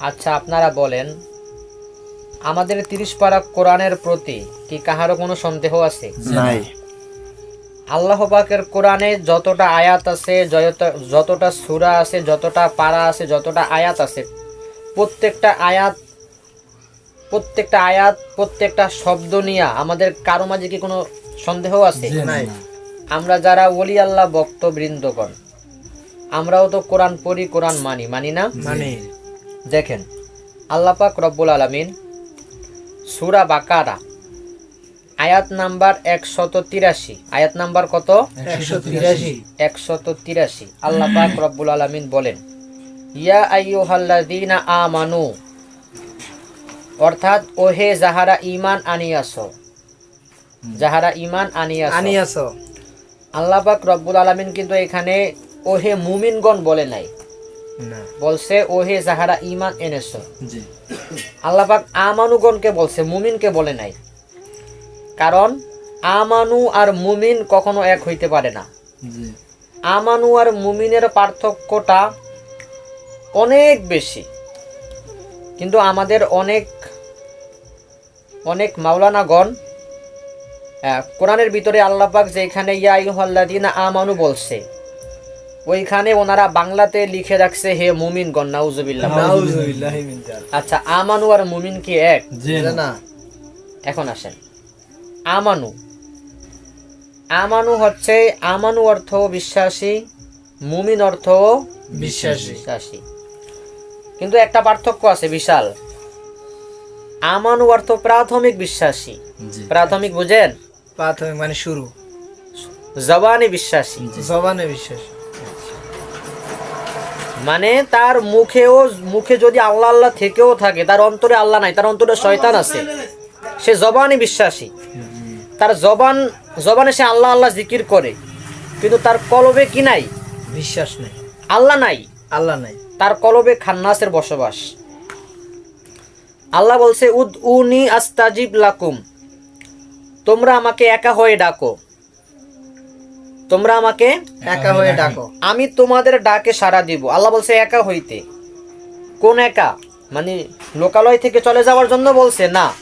আচ্ছা আপনারা বলেন আমাদের তিরিশ পারা কোরআনের প্রতি কি কাহারও কোনো সন্দেহ আছে? আল্লাহ পাকের কোরআনে যতটা আয়াত আছে যতটা সূরা আছে যতটা পারা আছে যতটা আয়াত আছে প্রত্যেকটা আয়াত প্রত্যেকটা আয়াত প্রত্যেকটা শব্দ নিয়ে আমাদের কারও মাঝে কি কোনো সন্দেহ আছে? আমরা যারা ওলি আল্লাহ বক্তবৃন্দগণ আমরাও তো কোরআন পড়ি কোরআন মানি মানি না? মানে। দেখেন আল্লাপাক রব্বুল আলমিন সুরা বাকারা আয়াত নাম্বার একশত তিরাশি। আয়াত নাম্বার কত? একশত তিরাশি। আল্লাহ পাক রব্বুল আলমিন বলেন ইয়া আইয়ুহাল্লাযীনা আমানু অর্থাৎ ওহে যাহারা ইমান আনিয়াছ যাহারা ইমান আনিয়াছ আনিয়াছ। আল্লাহ পাক রব্বুল আলমিন কিন্তু এখানে ওহে মুমিনগণ বলে নাই। না। বলছে ওহে যাহারা ঈমান এনেছ। জি। আল্লাহ পাক আমানুগণকে বলছে মুমিনকে বলে নাই। কারণ আমানু আর মুমিন কখনো এক হইতে পারে না। আমানু আর মুমিনের পার্থক্যটা অনেক বেশি। কিন্তু আমাদের অনেক অনেক মাওলানাগণ কোরআনের ভিতরে আল্লাহ পাক যেখানে ইয়া ইউহাল্লাদিনা আমানু বলছে ওইখানে ওনারা বাংলাতে লিখে রাখছে হে মুমিন গণ নাউজুবিল্লাহ। মিন আচ্ছা আমানু আর মুমিন কি এক? জি না। না। এখন আসেন। আমানু। আমানু হচ্ছে আমানু অর্থ বিশ্বাসী মুমিন অর্থ বিশ্বাসী। বিশ্বাসী। কিন্তু একটা পার্থক্য আছে বিশাল। আমানু অর্থ প্রাথমিক বিশ্বাসী। জি। প্রাথমিক বুঝেন? প্রাথমিক মানে শুরু। জবানে বিশ্বাসী। জবানে বিশ্বাস। মানে তার মুখেও মুখে যদি আল্লাহ আল্লাহ থেকেও থাকে তার অন্তরে আল্লাহ নাই তার অন্তরে শয়তান আছে। সে জবানে বিশ্বাসী। তার জবান জবানে সে আল্লাহ আল্লাহ জিকির করে। কিন্তু তার কলবে কি নাই? বিশ্বাস নেই। আল্লাহ নাই। আল্লাহ নাই। তার কলবে খান্নাসের বসবাস। আল্লাহ বলছে উদ উনি আস্তাজিব লাকুম। তোমরা আমাকে একা হয়ে ডাকো। তোমরা আমাকে একা হয়ে ডাকো। আমি তোমাদের ডাকে সাড়া দিব। আল্লাহ বলছে একা হইতে। কোন একা? মানে লোকালয় থেকে চলে যাওয়ার জন্য বলছে না।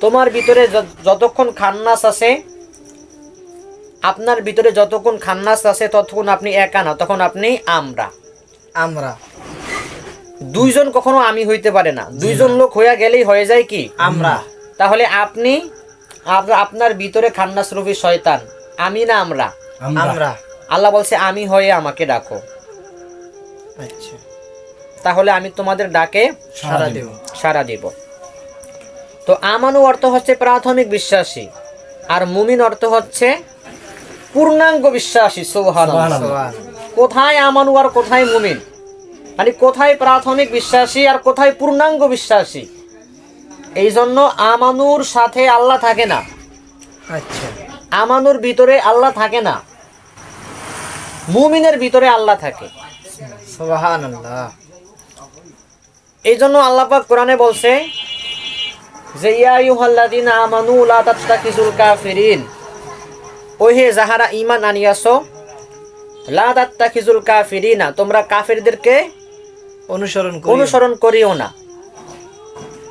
তোমার ভিতরে যতক্ষণ খান্নাস আছে আপনার ভিতরে যতক্ষণ খান্নাস আছে ততক্ষণ আপনি একা না তখন আপনি আমরা। আমরা। দুইজন কখনো আমি হইতে পারে না। দুইজন লোক হইয়া গেলেই হয়ে যায় কি? আমরা। তাহলে আপনি আপনার ভিতরে খান্নাস রূপী শয়তান। আমি না আমরা। আমরা। আল্লাহ বলছে আমি হয়ে আমাকে ডাকো। আচ্ছা। তাহলে আমি তোমাদের ডাকে সারা দেব। সাড়া দিব। তো আমানু অর্থ হচ্ছে প্রাথমিক বিশ্বাসী আর মুমিন অর্থ হচ্ছে পূর্ণাঙ্গ বিশ্বাসী সোহান কোথায় আমানু আর কোথায় মুমিন? মানে কোথায় প্রাথমিক বিশ্বাসী আর কোথায় পূর্ণাঙ্গ বিশ্বাসী? এই জন্য আমানুর সাথে আল্লাহ থাকে না। আচ্ছা। আমানুর ভিতরে আল্লাহ থাকে না। মুমিনের ভিতরে আল্লাহ থাকে। সুবহানাল্লাহ। এই জন্য আল্লাপাক কোরআনে বলছে যে ইয়া আইয়ুহাল্লাযীনা আমানু লা তাত্তাখিজুল কাফিরিন। ওহে যাহারা ঈমান আনিয়াছো লা তাত্তাখিজুল কাফিরিনা তোমরা কাফিরদেরকে অনুসরণ অনুসরণ করিও না।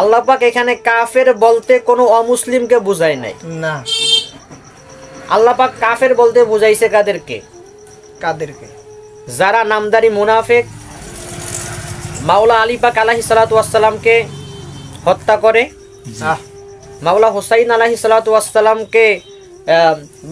আল্লাপাক এখানে কাফের বলতে কোনো অমুসলিমকে বুঝায় নাই। না। আল্লাপাক কাফের বলতে বুঝাইছে কাদেরকে? কাদেরকে। যারা নামদারি মুনাফেক মাওলা আলী পাক আলাহি সালাতামকে হত্যা করে মাওলা হুসাইন আলাহি সালাতামকে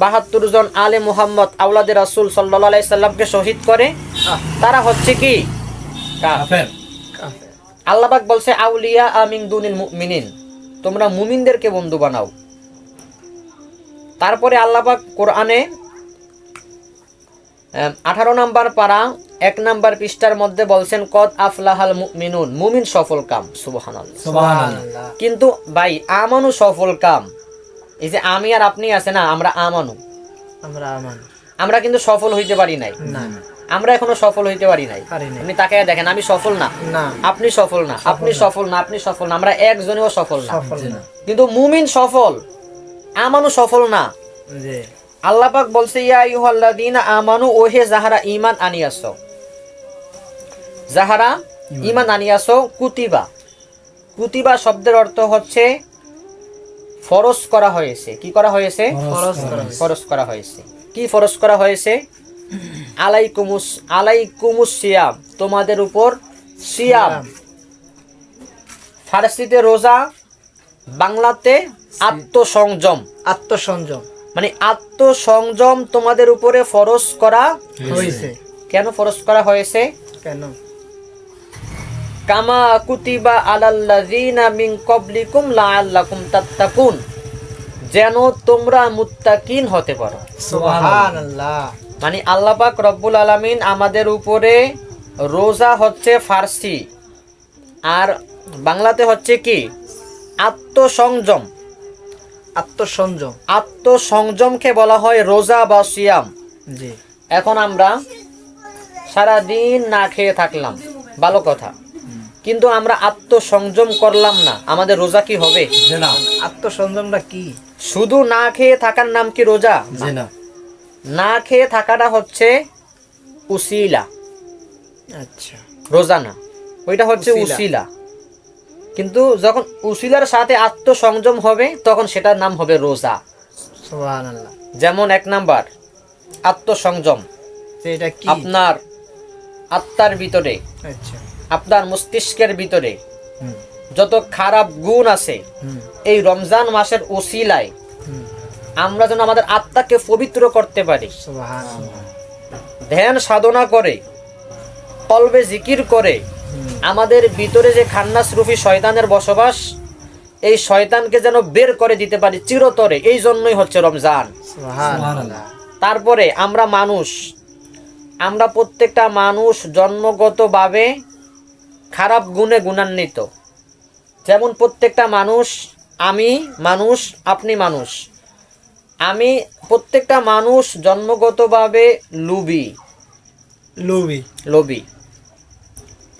বাহাত্তর জন আলে মুহাম্মদ আউলাদের রাসুল সাল্লা সাল্লামকে শহীদ করে তারা হচ্ছে কি। আল্লাহবাক বলছে আউলিয়া আমিন দুনিল মিনিন তোমরা মুমিনদেরকে বন্ধু বানাও। তারপরে আল্লাহবাক কোরআনে আঠারো নাম্বার পারা এক নাম্বার পৃষ্ঠার মধ্যে বলছেন কদ আফলাহাল মিনুন মুমিন সফল কাম সুবহানাল্লাহ। কিন্তু ভাই আমানু সফল কাম। এই যে আমি আর আপনি আছে না আমরা আমানু। আমরা আমান। আমরা কিন্তু সফল হইতে পারি নাই। না আমরা এখনও সফল হইতে পারি নাই। আপনি তাকে দেখেন আমি সফল না। আপনি সফল না। আপনি সফল না। আপনি সফল না। আমরা একজনেও সফল সফল না। কিন্তু মুমিন সফল আমানু সফল না। যে আল্লাহ পাক বলছে ইয়া আইয়ুহাল্লাযীনা আমানু ওহে যাহারা ইমান আনিয়াছো যাহারা ইমান আনিয়াছো কুতিবা। কুতিবা শব্দের অর্থ হচ্ছে ফরজ করা হয়েছে। কি করা হয়েছে? ফরজ করা হয়েছে। ফরজ করা হয়েছে। কি ফরজ করা হয়েছে? আলাইকুমুস আলাইকুমুস সিয়াম তোমাদের উপর সিয়াম। ফারসিতে রোজা বাংলাতে আত্মসংযম। আত্মসংযম। মানে আত্মসংযম তোমাদের উপরে ফরজ করা হয়েছে। কেন ফরজ করা হয়েছে? কেন? কামা কুতিবা আলাল্লাযিনা মিন ক্বাবলিকুম লাআল্লাকুম তাত্তাকুন। যেন তোমরা মুত্তাকিন হতে পারো। সুবহানাল্লাহ। মানে আল্লাহ পাক রব্বুল আলামিন আমাদের উপরে রোজা হচ্ছে ফার্সি। আর বাংলাতে হচ্ছে কি? আত্মসংযম। আত্মসংযম। আত্মসংযমকে বলা হয় রোজা বা সিয়াম। জি। এখন আমরা সারা দিন না খেয়ে থাকলাম ভালো কথা। কিন্তু আমরা আত্মসংযম করলাম না আমাদের রোজা কি হবে? না। আত্মসংযমটা কি? শুধু না খেয়ে থাকার নাম কি রোজা? না। খেয়ে থাকাটা হচ্ছে উসিলা। আচ্ছা। রোজা না। ওইটা হচ্ছে উসিলা। কিন্তু যখন উসিলার সাথে আত্মসংযম হবে তখন সেটার নাম হবে রোজা। যেমন এক নাম্বার আত্মসংযম। আপনার আত্মার ভিতরে আচ্ছা। আপনার মস্তিষ্কের ভিতরে যত খারাপ গুণ আছে এই রমজান মাসের ওসিলায় আমরা যেন আমাদের আত্মাকে পবিত্র করতে পারি। ধ্যান সাধনা করে কলবে জিকির করে আমাদের ভিতরে যে খান্নাস রুফি শয়তানের বসবাস এই শয়তানকে যেন বের করে দিতে পারি চিরতরে এই জন্যই হচ্ছে রমজান। তারপরে আমরা মানুষ আমরা প্রত্যেকটা মানুষ জন্মগতভাবে খারাপ গুণে গুণান্বিত। যেমন প্রত্যেকটা মানুষ আমি মানুষ আপনি মানুষ। আমি প্রত্যেকটা মানুষ জন্মগতভাবে লুবি লোভী। লোভী।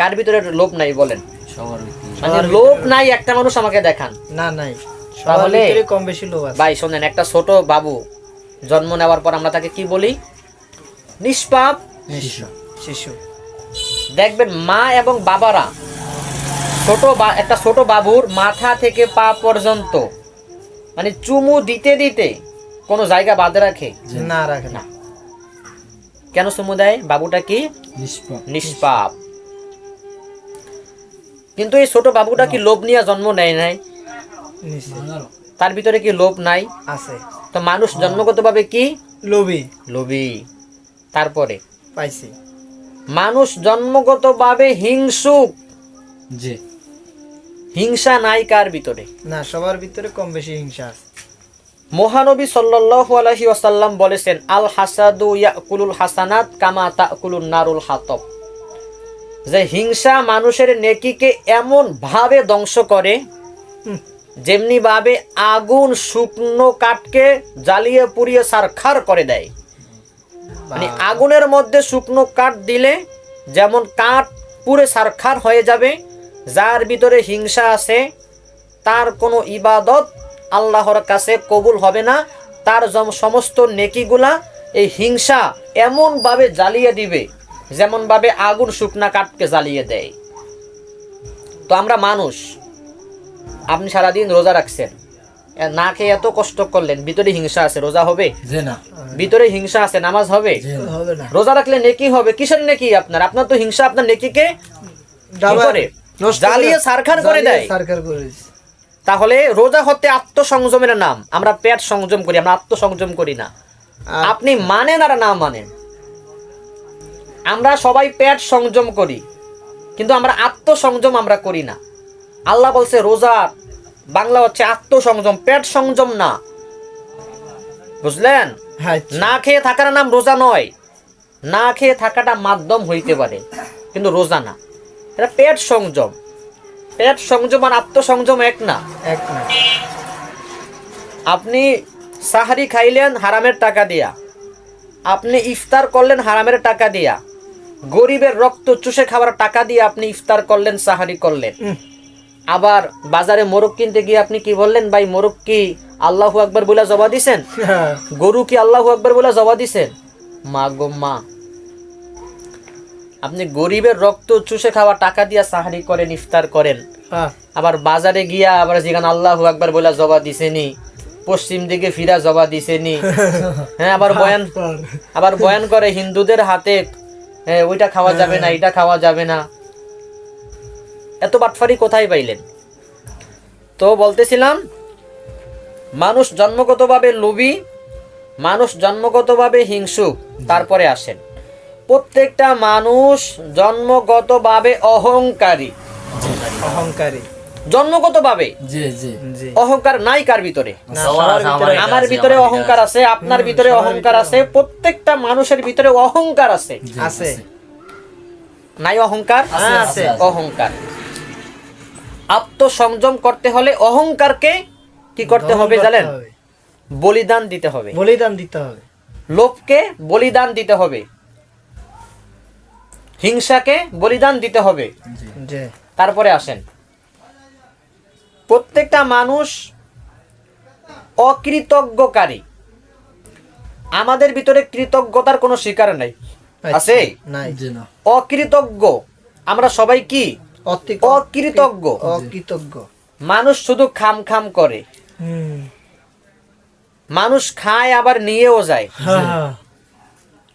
কার ভিতরে লোভ নাই বলেন? মানে লোভ নাই একটা মানুষ আমাকে দেখান। না নাই। তাহলে- কম বেশি লোভ আছে। ভাই শোনেন একটা ছোট বাবু জন্ম নেওয়ার পর আমরা তাকে কি বলি? নিষ্পাপ শিশু। দেখবেন মা এবং বাবারা ছোট বা- একটা ছোট বাবুর মাথা থেকে পা পর্যন্ত মানে চুমু দিতে দিতে কোনো জায়গা বাদে রাখে? না রাখে না। কেন চুমু দেয়? বাবুটা কি? নিষ্পাপ। নিষ্পাপ। কিন্তু এই ছোট বাবুটা কি লোভ নিয়ে জন্ম নেয় নাই? তার ভিতরে কি লোভ নাই? আছে। তো মানুষ জন্মগতভাবে কি? লোভী। লোভী। তারপরে? পাইছি। মানুষ জন্মগতভাবে হিংসুক। জি। হিংসা নাই কার ভিতরে? না সবার ভিতরে কম বেশি হিংসা আছে। মহানবী সাল্লাল্লাহু আলাইহি ওয়াসাল্লাম বলেছেন আল হাসাদু ইয়াকুলুল হাসানাত কামা তাকুলুন নারুল হাতব। যে হিংসা মানুষের নেকিকে এমন ভাবে ধ্বংস করে হুম, যেমনি ভাবে আগুন শুকনো কাঠকে জ্বালিয়ে পুড়িয়ে সারখার করে দেয়। মানে আগুনের মধ্যে শুকনো কাঠ দিলে যেমন কাঠ পুড়ে সারখার হয়ে যাবে যার ভিতরে হিংসা আছে তার কোনো ইবাদত আল্লাহর কাছে কবুল হবে না তার সমস্ত নেকিগুলা এই হিংসা এমনভাবে জ্বালিয়ে দিবে যেমনভাবে আগুন শুকনা কাঠকে জ্বালিয়ে দেয়। তো আমরা মানুষ আপনি সারাদিন রোজা রাখছেন। না খেয়ে এত কষ্ট করলেন ভিতরে হিংসা আছে রোজা হবে? ভিতরে হিংসা আছে নামাজ হবে? রোজা রাখলে নেকি হবে? কিসের নেকি আপনার? আপনার তো হিংসা আপনার নেকিকে? জ্বালিয়ে ছারখার করে দেয়। তাহলে রোজা হতে আত্মসংযমের নাম। আমরা পেট সংযম করি আমরা আত্মসংযম করি না। আপনি মানেন আর না মানেন? আমরা সবাই পেট সংযম করি কিন্তু আমরা আত্মসংযম আমরা করি না। আল্লাহ বলছে রোজা বাংলা হচ্ছে আত্মসংযম পেট সংযম না। বুঝলেন? হ্যাঁ। না খেয়ে থাকার নাম রোজা নয়। না খেয়ে থাকাটা মাধ্যম হইতে পারে কিন্তু রোজা না। এটা পেট সংযম। পেট সংযম আর আত্মসংযম এক না। এক না। আপনি সাহারি খাইলেন হারামের টাকা দিয়া। আপনি ইফতার করলেন হারামের টাকা দিয়া। গরিবের রক্ত চুষে খাবার টাকা দিয়ে আপনি ইফতার করলেন সাহারি করলেন। আবার বাজারে মোরগ কিনতে গিয়ে আপনি কি বললেন ভাই মোরগ কি আল্লাহু আকবার বলে জবা দিছেন? গরু কি আল্লাহু আকবার বলে জবা দিছেন? মা গো মা। আপনি গরিবের রক্ত চুষে খাওয়া টাকা দিয়া সাহারি করেন ইফতার করেন। হ্যাঁ। আবার বাজারে গিয়া আবার যেখানে আল্লাহ একবার বলে জবা দিছেনি পশ্চিম দিকে ফিরা জবা দিছেনি হ্যাঁ আবার বয়ান আবার বয়ান করে হিন্দুদের হাতে এ, ওইটা খাওয়া যাবে না এটা খাওয়া যাবে না। এত বাটফারি কোথায় পাইলেন? তো বলতেছিলাম মানুষ জন্মগতভাবে লোভী মানুষ জন্মগতভাবে হিংসুক তারপরে আসেন। প্রত্যেকটা মানুষ জন্মগতভাবে অহংকারী। অহংকারী। জন্মগতভাবে জি জি। জি। অহংকার নাই কার ভিতরে? আমার ভিতরে অহংকার আছে। আপনার ভিতরে অহংকার আছে প্রত্যেকটা মানুষের ভিতরে অহংকার আছে। আছে। নাই অহংকার? আছে, আছে, আছে। আছে। অহংকার। আত্মসংযম করতে হলে অহংকারকে কি করতে হবে জানেন? বলিদান দিতে হবে। বলিদান দিতে হবে। লোভকে বলিদান দিতে হবে। হিংসাকে বলিদান দিতে হবে। তারপরে আসেন। প্রত্যেকটা মানুষ অকৃতজ্ঞকারী। আমাদের ভিতরে কৃতজ্ঞতার কোনো শিকার নাই। আছে? অকৃতজ্ঞ। আমরা সবাই কি? অকৃতজ্ঞ। অকৃতজ্ঞ। মানুষ শুধু খাম খাম করে। মানুষ খায় আবার নিয়েও যায়।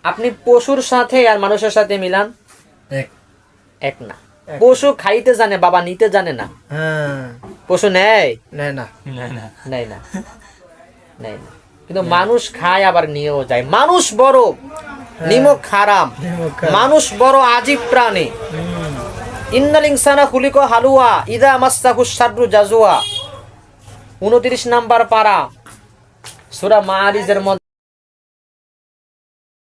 আপনি পশুর সাথে আর মানুষের সাথে মিলান? এক। এক না। পশু খাইতে জানে বাবা নিতে জানে না। হ্যাঁ। পশু নেয়? নেয় না। না না। নেয় না। নেয় না। কিন্তু মানুষ খায় আবার নিয়েও যায়। মানুষ বড় নিমক খারাম নিমক হারাম। মানুষ বড় আজীব প্রাণী। ইন্নাল ইনসানা খুলিকো হালুয়া ইদা মাস্তাহু সাররু জাজুয়া। উনত্রিশ নাম্বার পারা সুরা মাআরিজের মধ্যে